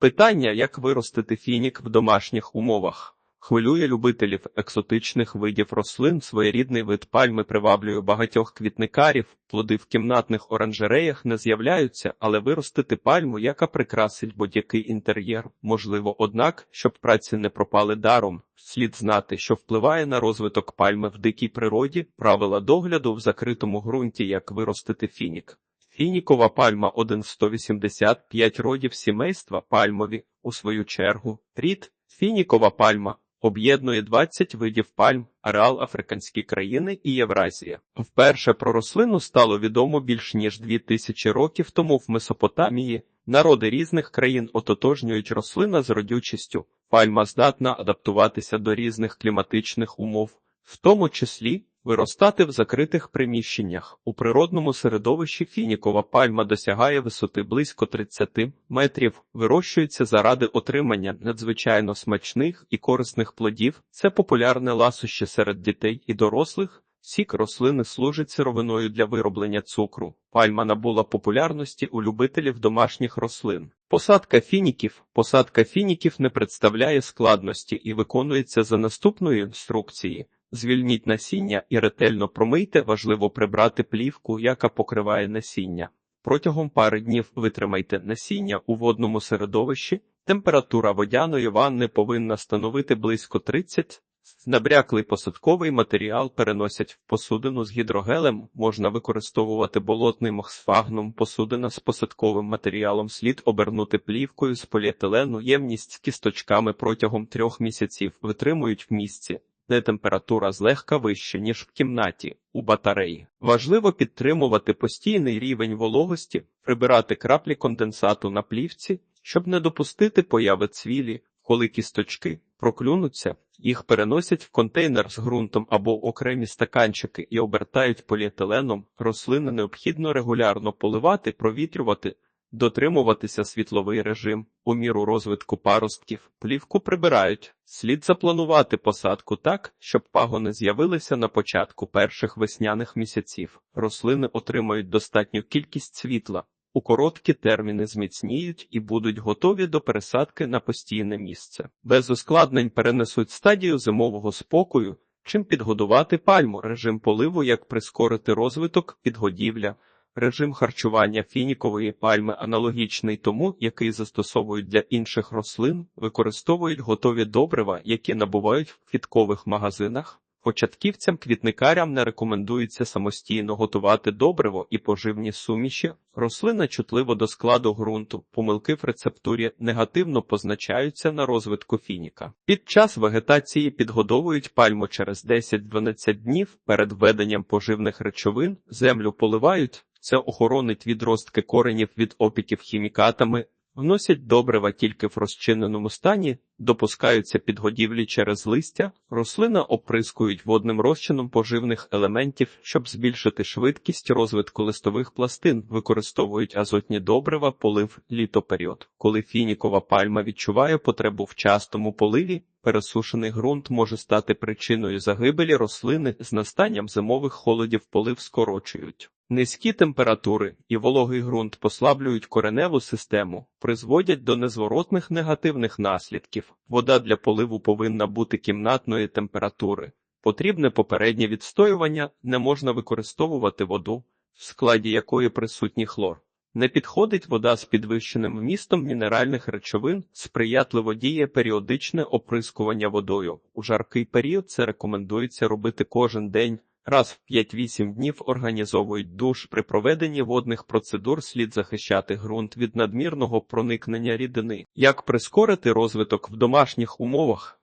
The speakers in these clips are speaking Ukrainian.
Питання, як виростити фінік в домашніх умовах. Хвилює любителів екзотичних видів рослин. Своєрідний вид пальми приваблює багатьох квітникарів. Плоди в кімнатних оранжереях не з'являються, але виростити пальму, яка прикрасить будь-який інтер'єр, можливо, однак, щоб праці не пропали даром, слід знати, що впливає на розвиток пальми в дикій природі, правила догляду в закритому ґрунті, як виростити фінік. Фінікова пальма 1 з 185 родів сімейства пальмові, у свою чергу, рід фінікова пальма об'єднує 20 видів пальм, ареал африканські країни і Євразія. Вперше про рослину стало відомо більш ніж 2000 років тому в Месопотамії. Народи різних країн ототожнюють рослина з родючістю. Пальма здатна адаптуватися до різних кліматичних умов, в тому числі Виростати в закритих приміщеннях. У природному середовищі фінікова пальма досягає висоти близько 30 метрів, вирощується заради отримання надзвичайно смачних і корисних плодів. Це популярне ласощі серед дітей і дорослих. Сік рослини служить сировиною для вироблення цукру. Пальма набула популярності у любителів домашніх рослин. Посадка фініків. Посадка фініків не представляє складності і виконується за наступною інструкцією. Звільніть насіння і ретельно промийте, важливо прибрати плівку, яка покриває насіння. Протягом пари днів витримайте насіння у водному середовищі. Температура водяної ванни повинна становити близько 30. Набряклий посадковий матеріал переносять в посудину з гідрогелем, можна використовувати болотний мохсфагнум, посудина з посадковим матеріалом слід обернути плівкою з поліетилену, ємність з кісточками протягом трьох місяців витримують в місці де температура злегка вища, ніж в кімнаті у батареї. Важливо підтримувати постійний рівень вологості, прибирати краплі конденсату на плівці, щоб не допустити появи цвілі, коли кісточки проклюнуться, їх переносять в контейнер з ґрунтом або окремі стаканчики і обертають поліетиленом. Рослини необхідно регулярно поливати, провітрювати. Дотримуватися світловий режим у міру розвитку паростків, плівку прибирають. Слід запланувати посадку так, щоб пагони з'явилися на початку перших весняних місяців. Рослини отримають достатню кількість світла, у короткі терміни зміцніють і будуть готові до пересадки на постійне місце. Без ускладнень перенесуть стадію зимового спокою, чим підгодувати пальму, режим поливу, як прискорити розвиток, підгодівля. Режим харчування фінікової пальми аналогічний тому, який застосовують для інших рослин, використовують готові добрива, які набувають в квіткових магазинах. Початківцям квітникарям не рекомендується самостійно готувати добриво і поживні суміші. Рослина чутливо до складу ґрунту, помилки в рецептурі негативно позначаються на розвитку фініка. Під час вегетації підгодовують пальму через 10-12 днів перед введенням поживних речовин, землю поливають. Це охоронить відростки коренів від опіків хімікатами, вносять добрива тільки в розчиненому стані, допускаються підгодівлі через листя, рослина оприскують водним розчином поживних елементів, щоб збільшити швидкість розвитку листових пластин, використовують азотні добрива, полив літоперіод. Коли фінікова пальма відчуває потребу в частому поливі, пересушений ґрунт може стати причиною загибелі рослини з настанням зимових холодів полив скорочують. Низькі температури і вологий ґрунт послаблюють кореневу систему, призводять до незворотних негативних наслідків. Вода для поливу повинна бути кімнатної температури. Потрібне попереднє відстоювання не можна використовувати воду, в складі якої присутній хлор. Не підходить вода з підвищеним вмістом мінеральних речовин, сприятливо діє періодичне оприскування водою. У жаркий період це рекомендується робити кожен день. Раз в 5-8 днів організовують душ при проведенні водних процедур слід захищати ґрунт від надмірного проникнення рідини. Як прискорити розвиток в домашніх умовах?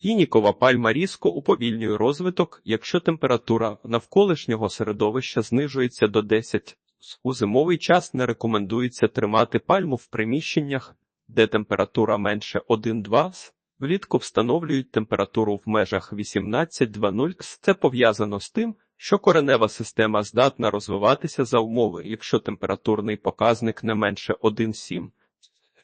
Фінікова пальма різко уповільнює розвиток, якщо температура навколишнього середовища знижується до 10. У зимовий час не рекомендується тримати пальму в приміщеннях, де температура менше 1-2 Влітку встановлюють температуру в межах 18-2,0 Це пов'язано з тим, що коренева система здатна розвиватися за умови, якщо температурний показник не менше 1,7.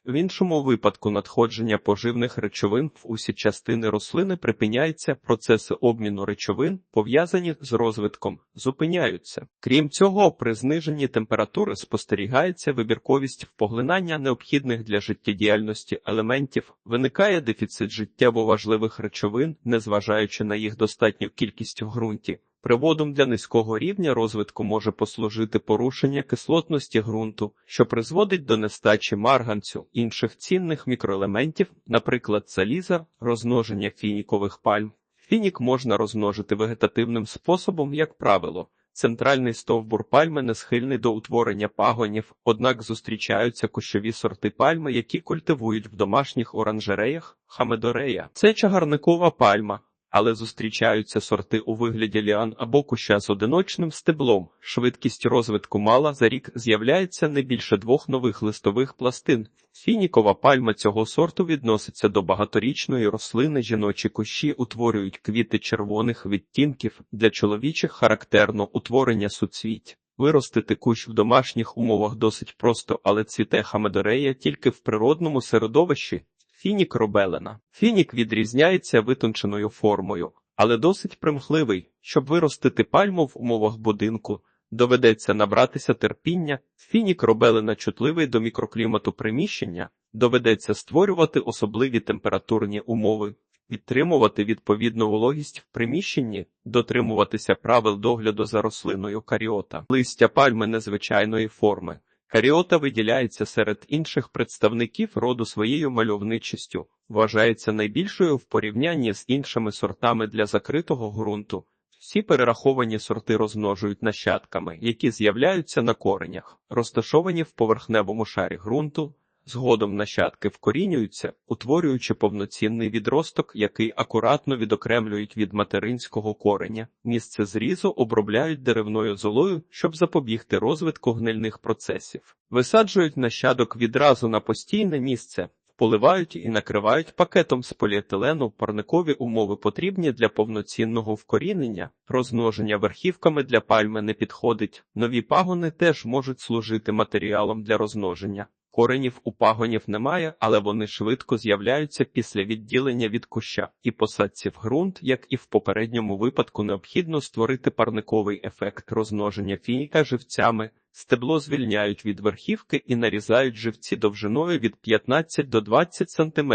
В іншому випадку надходження поживних речовин в усі частини рослини припиняється, процеси обміну речовин, пов'язані з розвитком, зупиняються. Крім цього, при зниженні температури спостерігається вибірковість поглинання необхідних для життєдіяльності елементів, виникає дефіцит життєво важливих речовин, незважаючи на їх достатню кількість в ґрунті. Приводом для низького рівня розвитку може послужити порушення кислотності ґрунту, що призводить до нестачі марганцю, інших цінних мікроелементів, наприклад, заліза, розмноження фінікових пальм. Фінік можна розмножити вегетативним способом, як правило. Центральний стовбур пальми не схильний до утворення пагонів, однак зустрічаються кущові сорти пальми, які культивують в домашніх оранжереях, хамедорея. Це чагарникова пальма, але зустрічаються сорти у вигляді ліан або куща з одиночним стеблом. Швидкість розвитку мала за рік з'являється не більше двох нових листових пластин. Фінікова пальма цього сорту відноситься до багаторічної рослини. Жіночі кущі утворюють квіти червоних відтінків для чоловічих характерно утворення суцвіть. Виростити кущ в домашніх умовах досить просто, але цвіте хамедорея тільки в природному середовищі. Фінік робелена. Фінік відрізняється витонченою формою, але досить примхливий. Щоб виростити пальму в умовах будинку, доведеться набратися терпіння. Фінік робелена чутливий до мікроклімату приміщення, доведеться створювати особливі температурні умови, підтримувати відповідну вологість в приміщенні, дотримуватися правил догляду за рослиною каріота, листя пальми незвичайної форми. Каріота виділяється серед інших представників роду своєю мальовничістю, вважається найбільшою в порівнянні з іншими сортами для закритого ґрунту. Всі перераховані сорти розмножують нащадками, які з'являються на коренях, розташовані в поверхневому шарі ґрунту. Згодом нащадки вкорінюються, утворюючи повноцінний відросток, який акуратно відокремлюють від материнського кореня. Місце зрізу обробляють деревною золою, щоб запобігти розвитку гнильних процесів. Висаджують нащадок відразу на постійне місце, поливають і накривають пакетом з поліетилену. Парникові умови потрібні для повноцінного вкорінення. Розмноження верхівками для пальми не підходить. Нові пагони теж можуть служити матеріалом для розмноження. Коренів у пагонів немає, але вони швидко з'являються після відділення від куща і посадці в ґрунт, як і в попередньому випадку, необхідно створити парниковий ефект розмноження фініка живцями. Стебло звільняють від верхівки і нарізають живці довжиною від 15 до 20 см.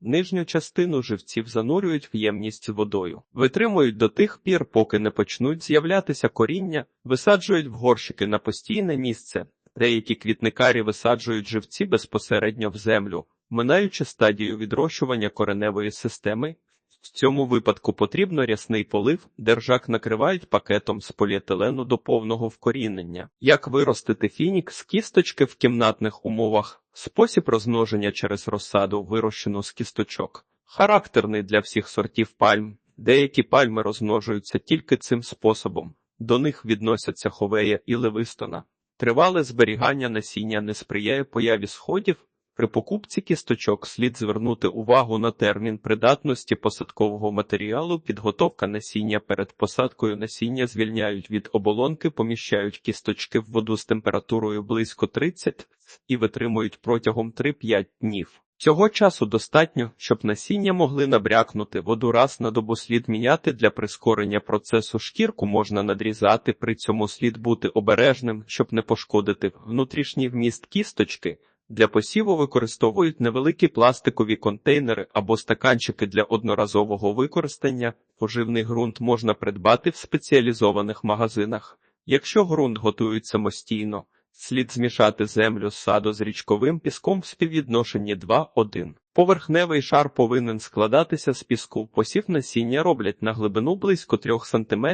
Нижню частину живців занурюють в ємність водою, витримують до тих пір, поки не почнуть з'являтися коріння, висаджують в горщики на постійне місце. Деякі квітникарі висаджують живці безпосередньо в землю, минаючи стадію відрощування кореневої системи. В цьому випадку потрібно рясний полив, держак накривають пакетом з поліетилену до повного вкорінення. Як виростити фінік з кісточки в кімнатних умовах, спосіб розмноження через розсаду, вирощену з кісточок, характерний для всіх сортів пальм. Деякі пальми розмножуються тільки цим способом, до них відносяться ховея і левистона. Тривале зберігання насіння не сприяє появі сходів. При покупці кісточок слід звернути увагу на термін придатності посадкового матеріалу. Підготовка насіння перед посадкою насіння звільняють від оболонки, поміщають кісточки в воду з температурою близько 30 і витримують протягом 3-5 днів. Цього часу достатньо, щоб насіння могли набрякнути воду раз на добу слід міняти для прискорення процесу шкірку можна надрізати, при цьому слід бути обережним, щоб не пошкодити внутрішній вміст кісточки. Для посіву використовують невеликі пластикові контейнери або стаканчики для одноразового використання. Поживний ґрунт можна придбати в спеціалізованих магазинах. Якщо ґрунт готують самостійно, Слід змішати землю з саду з річковим піском в співвідношенні 2-1. Поверхневий шар повинен складатися з піску. Посів насіння роблять на глибину близько 3 см.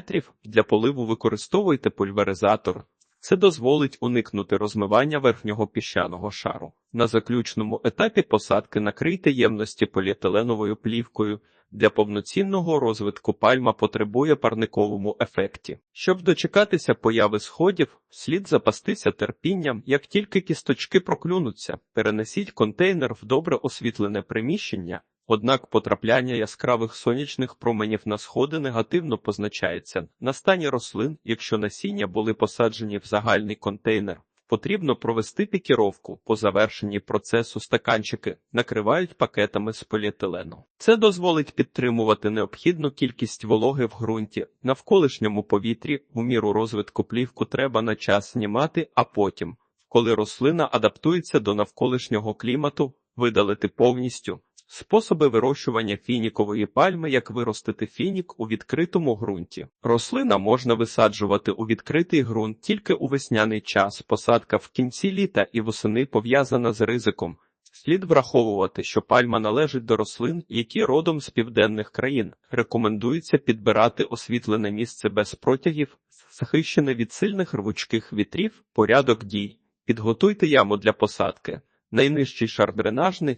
Для поливу використовуйте пульверизатор. Це дозволить уникнути розмивання верхнього піщаного шару. На заключному етапі посадки накрийте ємності поліетиленовою плівкою. Для повноцінного розвитку пальма потребує парниковому ефекті. Щоб дочекатися появи сходів, слід запастися терпінням, як тільки кісточки проклюнуться, перенесіть контейнер в добре освітлене приміщення. Однак потрапляння яскравих сонячних променів на сходи негативно позначається на стані рослин, якщо насіння були посаджені в загальний контейнер. Потрібно провести пікіровку. По завершенні процесу стаканчики накривають пакетами з поліетилену. Це дозволить підтримувати необхідну кількість вологи в ґрунті. Навколишньому повітрі у міру розвитку плівку треба на час знімати, а потім, коли рослина адаптується до навколишнього клімату, видалити повністю. Способи вирощування фінікової пальми, як виростити фінік у відкритому ґрунті. Рослина можна висаджувати у відкритий ґрунт тільки у весняний час. Посадка в кінці літа і восени пов'язана з ризиком. Слід враховувати, що пальма належить до рослин, які родом з південних країн. Рекомендується підбирати освітлене місце без протягів, захищене від сильних рвучких вітрів, порядок дій. Підготуйте яму для посадки. Найнижчий шар дренажний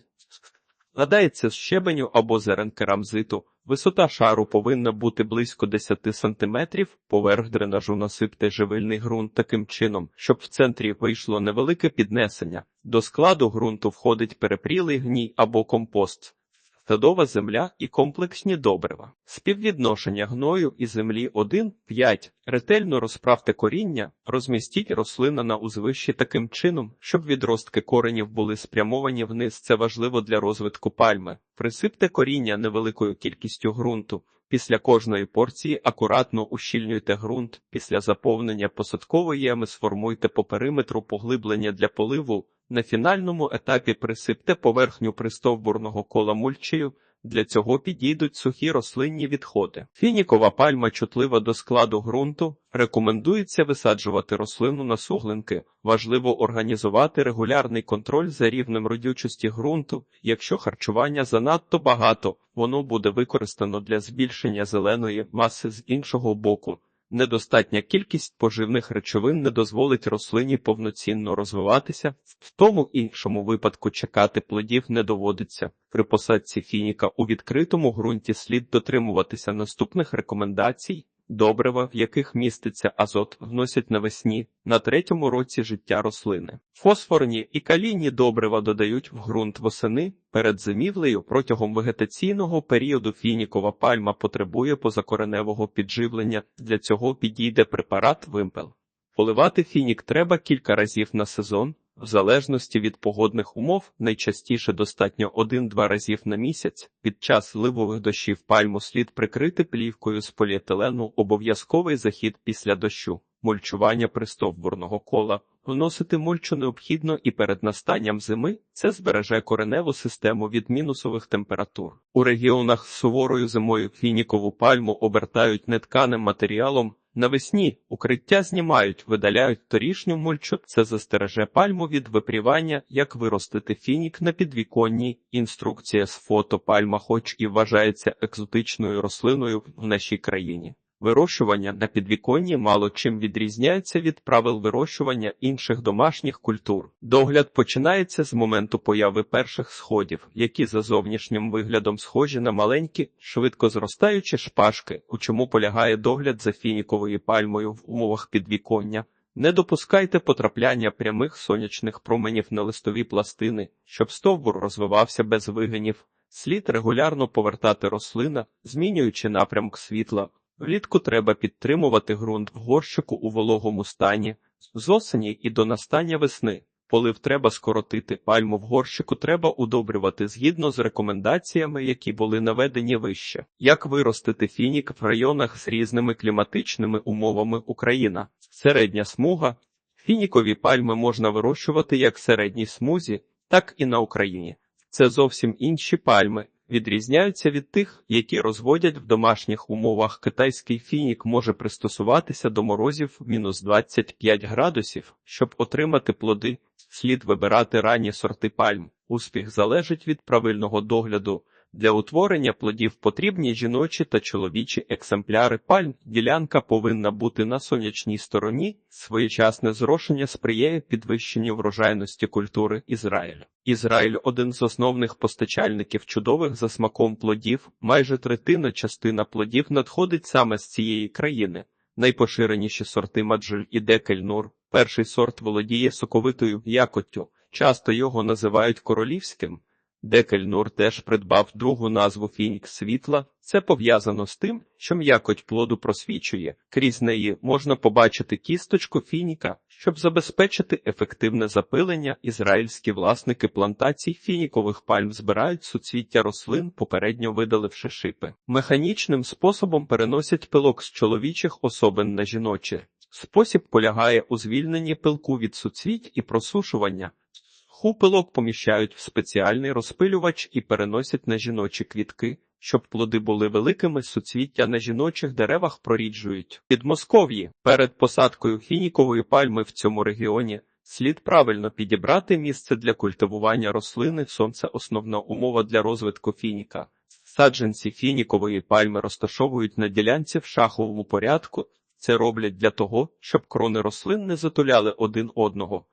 складається з щебеню або зерен керамзиту. Висота шару повинна бути близько 10 см, поверх дренажу насипте живильний ґрунт таким чином, щоб в центрі вийшло невелике піднесення. До складу ґрунту входить перепрілий гній або компост, садова земля і комплексні добрива. Співвідношення гною і землі 1-5. Ретельно розправте коріння, розмістіть рослина на узвищі таким чином, щоб відростки коренів були спрямовані вниз. Це важливо для розвитку пальми. Присипте коріння невеликою кількістю ґрунту. Після кожної порції акуратно ущільнюйте ґрунт. Після заповнення посадкової ями сформуйте по периметру поглиблення для поливу. На фінальному етапі присипте поверхню пристовбурного кола мульчею. Для цього підійдуть сухі рослинні відходи. Фінікова пальма чутлива до складу ґрунту. Рекомендується висаджувати рослину на суглинки. Важливо організувати регулярний контроль за рівнем родючості ґрунту. Якщо харчування занадто багато, воно буде використано для збільшення зеленої маси з іншого боку. Недостатня кількість поживних речовин не дозволить рослині повноцінно розвиватися, в тому іншому випадку чекати плодів не доводиться. При посадці фініка у відкритому ґрунті слід дотримуватися наступних рекомендацій. Добрива, в яких міститься азот, вносять навесні на третьому році життя рослини. Фосфорні і калійні добрива додають в ґрунт восени. Перед зимівлею протягом вегетаційного періоду фінікова пальма потребує позакореневого підживлення. Для цього підійде препарат вимпел. Поливати фінік треба кілька разів на сезон. В залежності від погодних умов найчастіше достатньо 1-2 разів на місяць. Під час ливових дощів пальму слід прикрити плівкою з поліетилену обов'язковий захід після дощу, мульчування пристовбурного кола. Вносити мульчу необхідно і перед настанням зими це збереже кореневу систему від мінусових температур. У регіонах з суворою зимою фінікову пальму обертають нетканим матеріалом. Навесні укриття знімають, видаляють торішню мульчу. Це застереже пальму від випрівання, як виростити фінік на підвіконні. Інструкція з фото пальма, хоч і вважається екзотичною рослиною в нашій країні. Вирощування на підвіконні мало чим відрізняється від правил вирощування інших домашніх культур. Догляд починається з моменту появи перших сходів, які за зовнішнім виглядом схожі на маленькі, швидко зростаючі шпажки, у чому полягає догляд за фініковою пальмою в умовах підвіконня. Не допускайте потрапляння прямих сонячних променів на листові пластини, щоб стовбур розвивався без вигинів. Слід регулярно повертати рослина, змінюючи напрямок світла. Влітку треба підтримувати ґрунт в горщику у вологому стані, з осені і до настання весни. Полив треба скоротити, пальму в горщику треба удобрювати згідно з рекомендаціями, які були наведені вище. Як виростити фінік в районах з різними кліматичними умовами Україна? Середня смуга. Фінікові пальми можна вирощувати як в середній смузі, так і на Україні. Це зовсім інші пальми відрізняються від тих, які розводять в домашніх умовах. Китайський фінік може пристосуватися до морозів мінус 25 градусів, щоб отримати плоди. Слід вибирати ранні сорти пальм. Успіх залежить від правильного догляду. Для утворення плодів потрібні жіночі та чоловічі екземпляри пальм. Ділянка повинна бути на сонячній стороні. Своєчасне зрошення сприяє підвищенню врожайності культури Ізраїль. Ізраїль один з основних постачальників чудових за смаком плодів. Майже третина частина плодів надходить саме з цієї країни. Найпоширеніші сорти Маджель і Декельнур. Перший сорт володіє соковитою якоттю. Часто його називають королівським. Декельнур теж придбав другу назву Фінікс світла. Це пов'язано з тим, що м'якоть плоду просвічує. Крізь неї можна побачити кісточку фініка, щоб забезпечити ефективне запилення. Ізраїльські власники плантацій фінікових пальм збирають суцвіття рослин, попередньо видаливши шипи. Механічним способом переносять пилок з чоловічих особин на жіночі. Спосіб полягає у звільненні пилку від суцвіть і просушування. Ху пилок поміщають в спеціальний розпилювач і переносять на жіночі квітки. Щоб плоди були великими, суцвіття на жіночих деревах проріджують. Підмосков'ї перед посадкою фінікової пальми в цьому регіоні слід правильно підібрати місце для культивування рослини. Сонце основна умова для розвитку фініка. Саджанці фінікової пальми розташовують на ділянці в шаховому порядку. Це роблять для того, щоб крони рослин не затуляли один одного.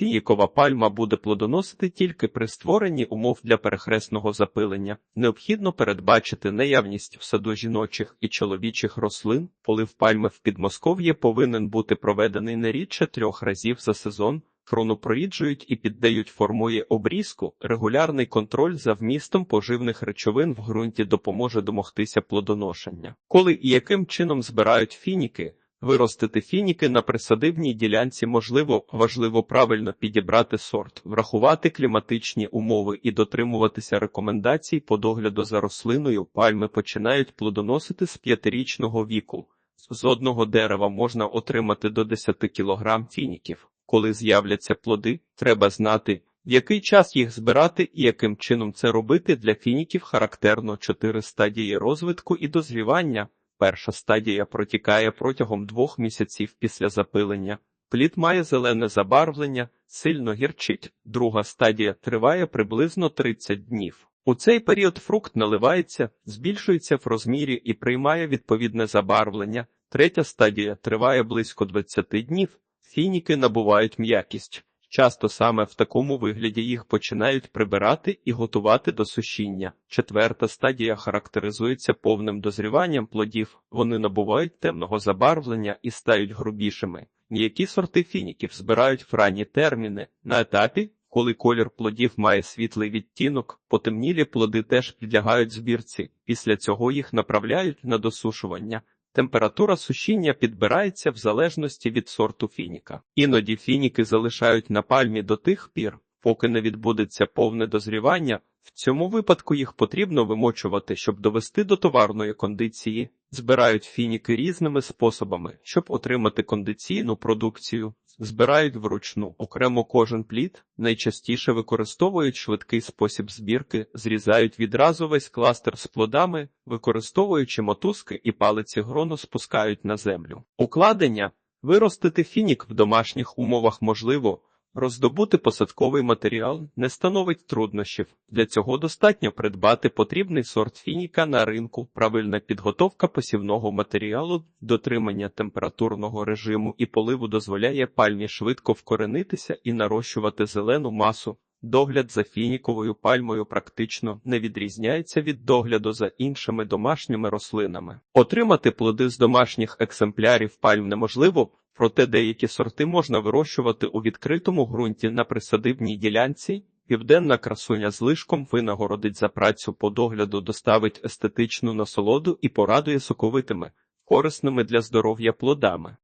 Фінікова пальма буде плодоносити тільки при створенні умов для перехресного запилення. Необхідно передбачити наявність в саду жіночих і чоловічих рослин. Полив пальми в Підмосков'ї повинен бути проведений не рідше трьох разів за сезон. Крону проїджують і піддають формує обрізку. Регулярний контроль за вмістом поживних речовин в ґрунті допоможе домогтися плодоношення. Коли і яким чином збирають фініки? Виростити фініки на присадибній ділянці можливо, важливо правильно підібрати сорт, врахувати кліматичні умови і дотримуватися рекомендацій по догляду за рослиною. Пальми починають плодоносити з п'ятирічного віку. З одного дерева можна отримати до 10 кг фініків. Коли з'являться плоди, треба знати, в який час їх збирати і яким чином це робити. Для фініків характерно чотири стадії розвитку і дозрівання. Перша стадія протікає протягом двох місяців після запилення. Плід має зелене забарвлення, сильно гірчить. Друга стадія триває приблизно 30 днів. У цей період фрукт наливається, збільшується в розмірі і приймає відповідне забарвлення. Третя стадія триває близько 20 днів. Фініки набувають м'якість. Часто саме в такому вигляді їх починають прибирати і готувати до сушіння. Четверта стадія характеризується повним дозріванням плодів. Вони набувають темного забарвлення і стають грубішими. М'які сорти фініків збирають в ранні терміни. На етапі, коли колір плодів має світлий відтінок, потемнілі плоди теж підлягають збірці. Після цього їх направляють на досушування. Температура сушіння підбирається в залежності від сорту фініка. Іноді фініки залишають на пальмі до тих пір, поки не відбудеться повне дозрівання. В цьому випадку їх потрібно вимочувати, щоб довести до товарної кондиції. Збирають фініки різними способами, щоб отримати кондиційну продукцію. Збирають вручну окремо кожен плід, найчастіше використовують швидкий спосіб збірки, зрізають відразу весь кластер з плодами, використовуючи мотузки і палиці грону спускають на землю. Укладення виростити фінік в домашніх умовах можливо. Роздобути посадковий матеріал не становить труднощів. Для цього достатньо придбати потрібний сорт фініка на ринку, правильна підготовка посівного матеріалу, дотримання температурного режиму і поливу дозволяє пальмі швидко вкоренитися і нарощувати зелену масу. Догляд за фініковою пальмою практично не відрізняється від догляду за іншими домашніми рослинами. Отримати плоди з домашніх екземплярів пальм неможливо, проте деякі сорти можна вирощувати у відкритому ґрунті на присадибній ділянці. Південна красуня з лишком винагородить за працю по догляду, доставить естетичну насолоду і порадує соковитими, корисними для здоров'я плодами.